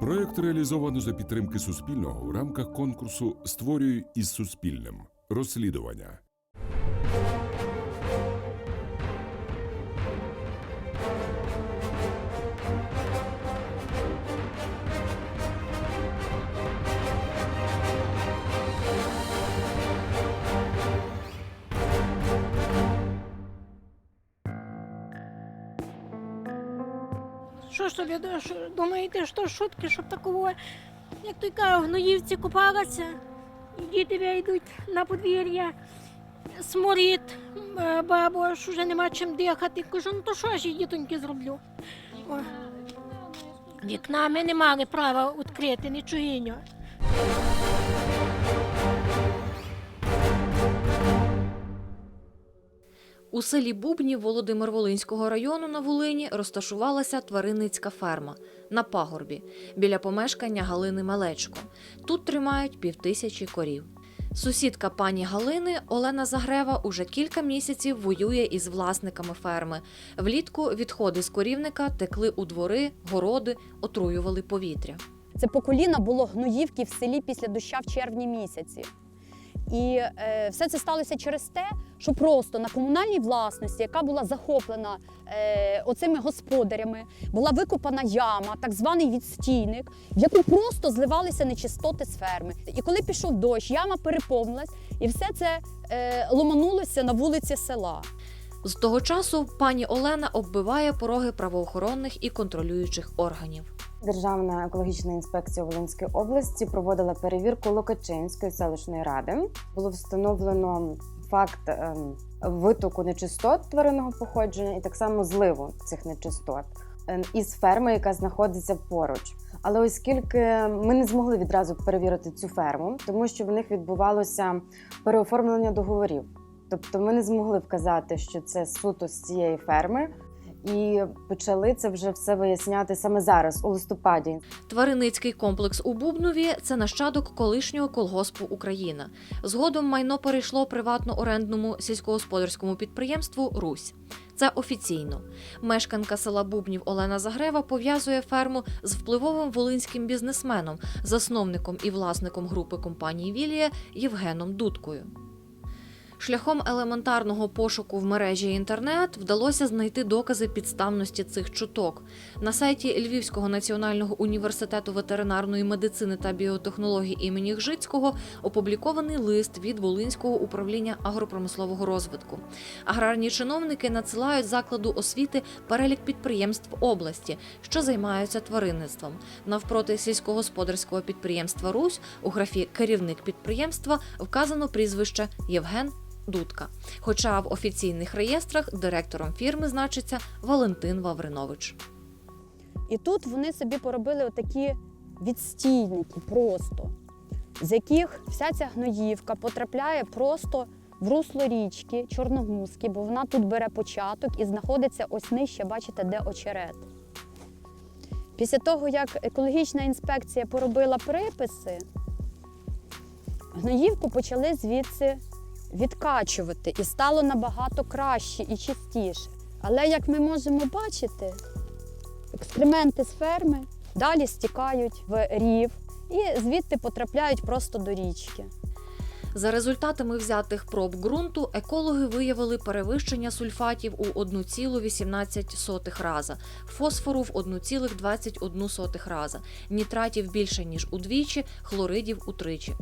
Проект реалізовано за підтримки Суспільного в рамках конкурсу Створюй із Суспільним. Розслідування. Що ж тобі думаєте, що шутки, щоб такого, як той кажуть, гноївці купалися, і діти йдуть на подвір'я, сморід, е, бабу, аж уже нема чим дихати. Кажу, ну то що ж я дітоньки зроблю? Вікна ми не мали права відкрити, нічого. У селі Бубнів Володимир-Волинського району на Волині розташувалася тваринницька ферма на пагорбі біля помешкання Галини Малечко. Тут тримають півтисячі корів. Сусідка пані Галини Олена Загрева уже кілька місяців воює із власниками ферми. Влітку відходи з корівника текли у двори, городи, отруювали повітря. Це по коліна було гноївки в селі після доща в червні місяці. І е, все це сталося через те, що просто на комунальній власності, яка була захоплена е, оцими господарями, була викопана яма, так званий відстійник, в яку просто зливалися нечистоти з ферми. І коли пішов дощ, яма переповнилась, і все це е, ломанулося на вулиці села. З того часу пані Олена оббиває пороги правоохоронних і контролюючих органів. Державна екологічна інспекція Волинської області проводила перевірку Локачинської селищної ради. Було встановлено факт ем, витоку нечистот тваринного походження і так само зливу цих нечистот ем, із ферми, яка знаходиться поруч. Але оскільки ми не змогли відразу перевірити цю ферму, тому що в них відбувалося переоформлення договорів. Тобто ми не змогли вказати, що це суто з цієї ферми, і почали це вже все виясняти саме зараз, у листопаді. Тваринницький комплекс у Бубнові це нащадок колишнього колгоспу Україна. Згодом майно перейшло приватно-орендному сільськогосподарському підприємству Русь. Це офіційно. Мешканка села Бубнів Олена Загрева пов'язує ферму з впливовим волинським бізнесменом, засновником і власником групи компанії Вілія Євгеном Дудкою. Шляхом елементарного пошуку в мережі інтернет вдалося знайти докази підставності цих чуток. На сайті Львівського національного університету ветеринарної медицини та біотехнологій імені Гжицького опублікований лист від Волинського управління агропромислового розвитку. Аграрні чиновники надсилають закладу освіти перелік підприємств області, що займаються тваринництвом. Навпроти сільськогосподарського підприємства Русь у графі керівник підприємства вказано прізвище Євген Дудка. Хоча в офіційних реєстрах директором фірми значиться Валентин Вавринович. І тут вони собі поробили отакі відстійники просто, з яких вся ця гноївка потрапляє просто в русло річки Чорногузькі, бо вона тут бере початок і знаходиться ось нижче, бачите, де очерет. Після того, як екологічна інспекція поробила приписи, гноївку почали звідси відкачувати і стало набагато краще і чистіше. Але як ми можемо бачити, екскременти з ферми далі стікають в рів і звідти потрапляють просто до річки. За результатами взятих проб ґрунту екологи виявили перевищення сульфатів у 1,18 раза, фосфору в 1,21 раза, нітратів більше ніж удвічі, хлоридів утричі.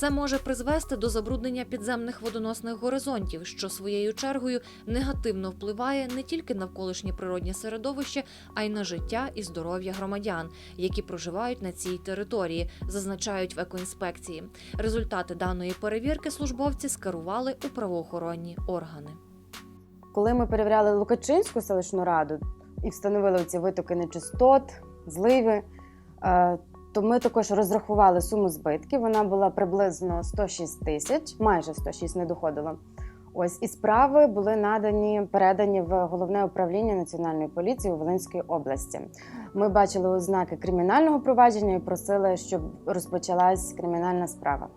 Це може призвести до забруднення підземних водоносних горизонтів, що своєю чергою негативно впливає не тільки на навколишнє природнє середовище, а й на життя і здоров'я громадян, які проживають на цій території, зазначають в екоінспекції. Результати даної перевірки службовці скерували у правоохоронні органи. Коли ми перевіряли Лукачинську селищну раду і встановили ці витоки нечистот, зливи, е, то ми також розрахували суму збитків. Вона була приблизно 106 тисяч, майже 106 не доходило. Ось і справи були надані, передані в головне управління національної поліції у Волинській області. Ми бачили ознаки кримінального провадження і просили, щоб розпочалась кримінальна справа.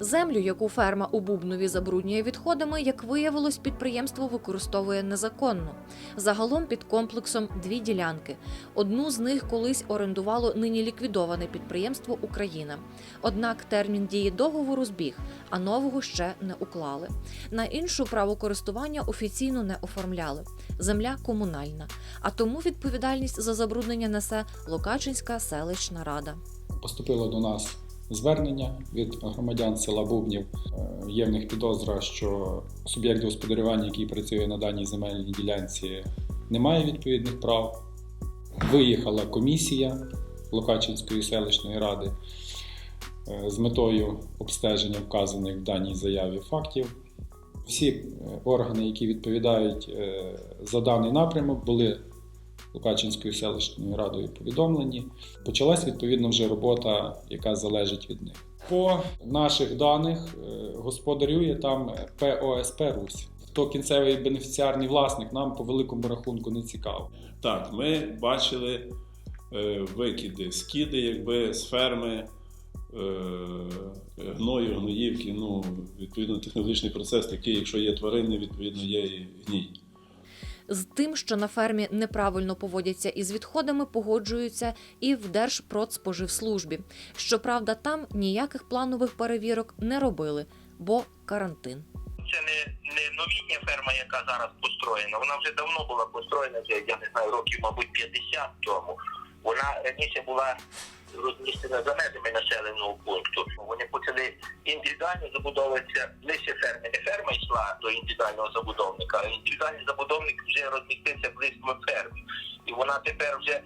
Землю, яку ферма у Бубнові забруднює відходами, як виявилось, підприємство використовує незаконно. Загалом під комплексом дві ділянки. Одну з них колись орендувало нині ліквідоване підприємство Україна. Однак термін дії договору збіг, а нового ще не уклали. На іншу право користування офіційно не оформляли. Земля комунальна, а тому відповідальність за забруднення несе Локачинська селищна рада. Поступило до нас звернення від громадян села Бубнів. Е, Є в них підозра, що суб'єкт господарювання, який працює на даній земельній ділянці, не має відповідних прав. Виїхала комісія Локачинської селищної ради е, з метою обстеження вказаних в даній заяві фактів. Всі е, органи, які відповідають за даний напрямок, були Лукачинською селищною радою повідомлені. Почалась відповідно вже робота, яка залежить від них. По наших даних е, господарює там ПОСП Русь. Хто кінцевий бенефіціарний власник, нам по великому рахунку не цікаво. Так, ми бачили е, викиди, скиди, якби з ферми е, гною, гноївки. Ну, відповідно, технологічний процес такий, якщо є тварини, відповідно є і гній. З тим, що на фермі неправильно поводяться із відходами, погоджуються і в Держпродспоживслужбі. Щоправда, там ніяких планових перевірок не робили, бо карантин. це не, не новітня ферма, яка зараз построєна. Вона вже давно була построєна, вже, я не знаю, років, мабуть, 50 тому. Вона раніше була розміщена за межами населеного пункту. Вони почали індивідуально забудовуватися ближче ферми. Не ферма йшла до індивідуального забудовника, а індивідуальний забудовник вже розмістився близько ферми. І вона тепер вже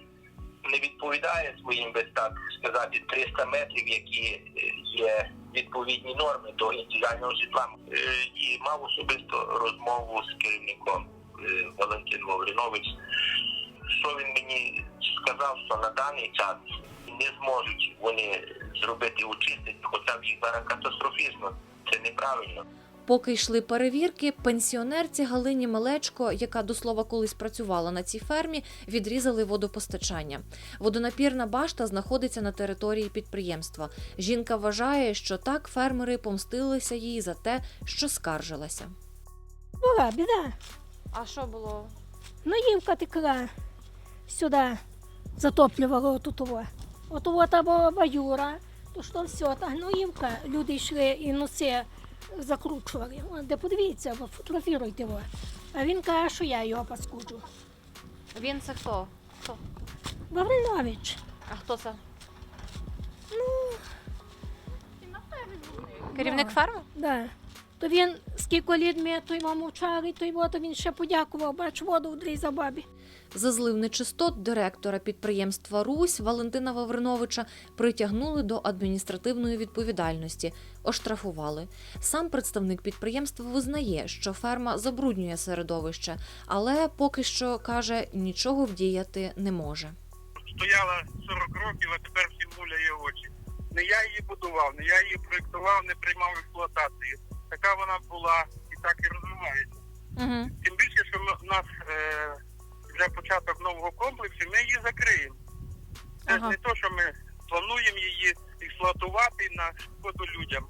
не відповідає своїм, би так сказати, 300 метрів, які е, є відповідні норми до індивідуального житла. Е, І мав особисто розмову з керівником е, Валентин Вавринович. Що він мені сказав, що на даний час не зможуть вони зробити очистити, хоча б їх зараз катастрофічно. Це неправильно. Поки йшли перевірки, пенсіонерці Галині Мелечко, яка до слова колись працювала на цій фермі, відрізали водопостачання. Водонапірна башта знаходиться на території підприємства. Жінка вважає, що так фермери помстилися їй за те, що скаржилася. Була біда. А що було? Наївка текла сюди, затоплювала отутово. Та була баюра, то що все, та гноївка, люди йшли і носи закручували. Де подивіться, фотографіруйте його. А він каже, що я його паскуджу. Він це хто? хто? Вавринович. А хто це? Ну, Керівник ферми? Да. То він скільки літ ми той вам мовчали, то його, то він ще подякував, бач, воду вдрізав бабі. За злив нечистот директора підприємства Русь Валентина Вавриновича притягнули до адміністративної відповідальності, оштрафували. Сам представник підприємства визнає, що ферма забруднює середовище, але поки що каже, нічого вдіяти не може. Стояла 40 років, а тепер всім муляє очі. Не я її будував, не я її проєктував, не приймав експлуатацію. Така вона була і так і розвивається. Угу. Тим більше, що у нас е, вже початок нового комплексу, ми її закриємо. Це Ага. ж не то, що ми плануємо її експлуатувати на шкоду людям.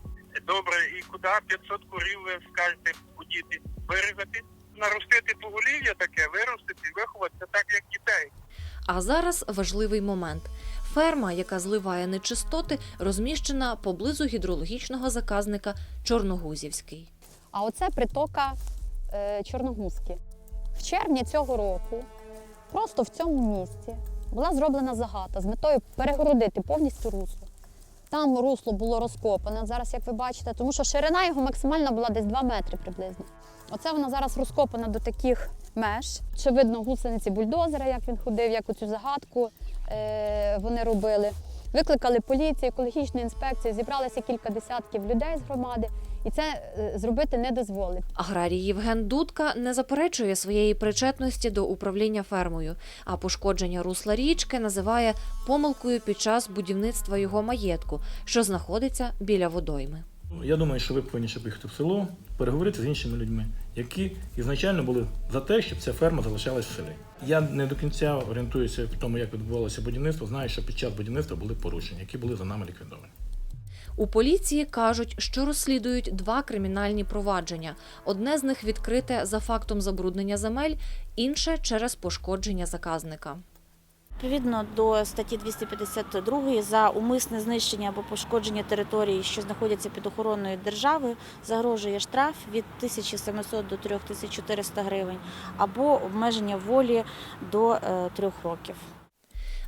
Добре, і куди 500 курів ви скажете подіти? Вирізати? Наростити поголів'я таке, виростити, виховати це так, як дітей. А зараз важливий момент. Ферма, яка зливає нечистоти, розміщена поблизу гідрологічного заказника Чорногузівський. А оце притока е, Чорногузки. В червні цього року, просто в цьому місці, була зроблена загата з метою перегородити повністю русло. Там русло було розкопане, зараз, як ви бачите, тому що ширина його максимальна була десь 2 метри приблизно. Оце вона зараз розкопана до таких меж. Чи видно гусениці бульдозера, як він ходив, як оцю загадку е, вони робили. Викликали поліцію, екологічну інспекцію, зібралося кілька десятків людей з громади, і це е, зробити не дозволить. Аграрій Євген Дудка не заперечує своєї причетності до управління фермою, а пошкодження русла річки називає помилкою під час будівництва його маєтку, що знаходиться біля водойми. Я думаю, що ви повинні ще поїхати в село, переговорити з іншими людьми, які ізначально були за те, щоб ця ферма залишалась в селі. Я не до кінця орієнтуюся в тому, як відбувалося будівництво. Знаю, що під час будівництва були порушення, які були за нами ліквідовані. У поліції кажуть, що розслідують два кримінальні провадження. Одне з них відкрите за фактом забруднення земель, інше через пошкодження заказника. Відповідно до статті 252 за умисне знищення або пошкодження території, що знаходяться під охороною держави, загрожує штраф від 1700 до 3400 гривень або обмеження волі до е, трьох років.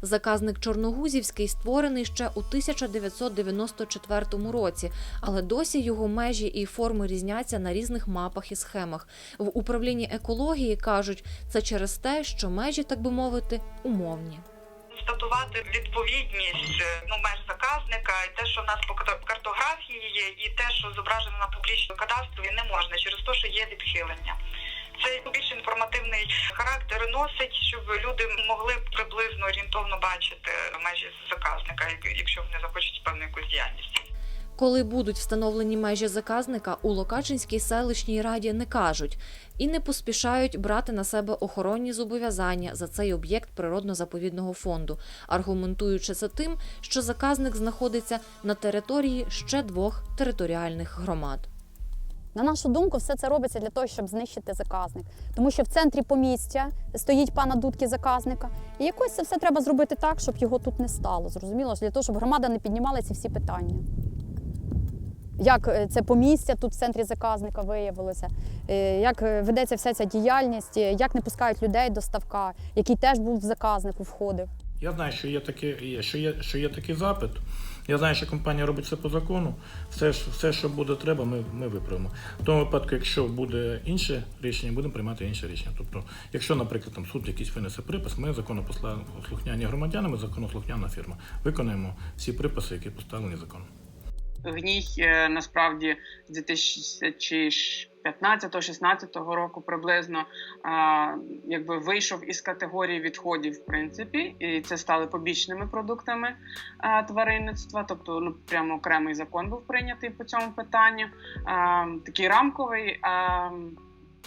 Заказник Чорногузівський створений ще у 1994 році, але досі його межі і форми різняться на різних мапах і схемах. В управлінні екології кажуть, це через те, що межі, так би мовити, умовні. Статувати відповідність ну, меж заказника, і те, що в нас по карто- картографії є, і те, що зображено на публічному кадастрові, не можна через те, що є відхилення. Це більш інформативний характер носить, щоб люди могли приблизно орієнтовно бачити межі заказника, якщо вони захочуть певну якусь діяльність. Коли будуть встановлені межі заказника, у Локачинській селищній раді не кажуть і не поспішають брати на себе охоронні зобов'язання за цей об'єкт природно-заповідного фонду, аргументуючи це тим, що заказник знаходиться на території ще двох територіальних громад. На нашу думку, все це робиться для того, щоб знищити заказник. Тому що в центрі помістя стоїть пана дудки заказника. І якось це все треба зробити так, щоб його тут не стало. Зрозуміло, для того, щоб громада не піднімала ці всі питання. Як е, це помістя тут в центрі заказника виявилося, е, як е, ведеться вся ця діяльність, як не пускають людей до ставка, який теж був в заказнику, входив. Я знаю, що є таке, що є, що є такий запит. Я знаю, що компанія робить це по закону. Все, все що буде треба, ми, ми виправимо. В тому випадку, якщо буде інше рішення, будемо приймати інше рішення. Тобто, якщо, наприклад, там суд якийсь винесе припис, ми законопослухняні громадяни, ми законослухняна фірма. Виконаємо всі приписи, які поставлені законом. Гній е, насправді з 2015-16 року приблизно якби вийшов із категорії відходів, в принципі, і це стали побічними продуктами тваринництва. Тобто, ну прямо окремий закон був прийнятий по цьому питанню. Такий рамковий.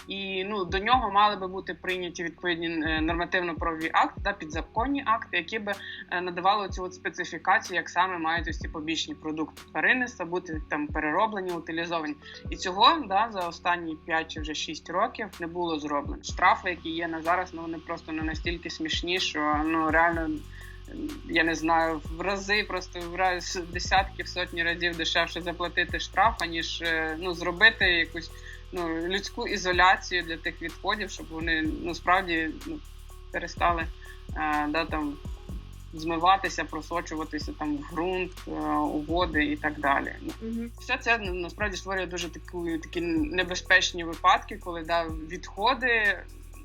І ну до нього мали би бути прийняті відповідні е, нормативно-правові акти та підзаконні акти, які би е, надавали цю специфікацію, як саме мають ось ці побічні продукти тваринництва бути там перероблені, утилізовані. І цього да за останні 5 чи вже 6 років не було зроблено. Штрафи, які є на зараз, ну вони просто не настільки смішні, що ну реально. Я не знаю, в рази просто в раз десятки, в сотні разів дешевше заплатити штраф, аніж е, ну зробити якусь ну людську ізоляцію для тих відходів, щоб вони ну справді ну, перестали е, да, там, змиватися, просочуватися там в ґрунт, е, у води і так далі. Ну, Все це ну, насправді створює дуже таку, такі небезпечні випадки, коли да, відходи.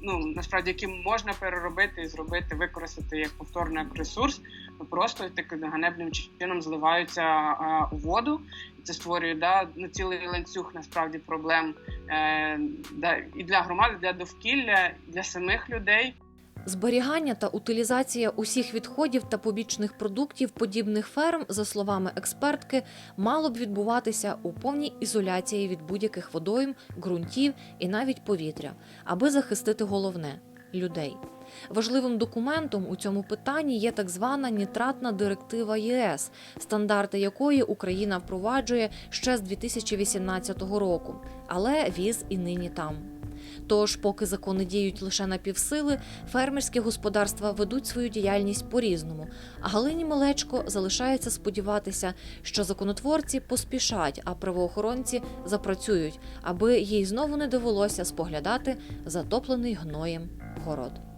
Ну насправді які можна переробити і зробити, використати як повторно як ресурс, просто таким ганебним чином зливаються а, у воду, це створює да, ну, цілий ланцюг насправді проблем е, да, і для громади, для довкілля, для самих людей. Зберігання та утилізація усіх відходів та побічних продуктів подібних ферм, за словами експертки, мало б відбуватися у повній ізоляції від будь-яких водойм, ґрунтів і навіть повітря, аби захистити головне людей. Важливим документом у цьому питанні є так звана нітратна директива ЄС, стандарти якої Україна впроваджує ще з 2018 року, але віз і нині там. Тож, поки закони діють лише на півсили, фермерські господарства ведуть свою діяльність по-різному. А Галині Мелечко залишається сподіватися, що законотворці поспішать, а правоохоронці запрацюють, аби їй знову не довелося споглядати затоплений гноєм город.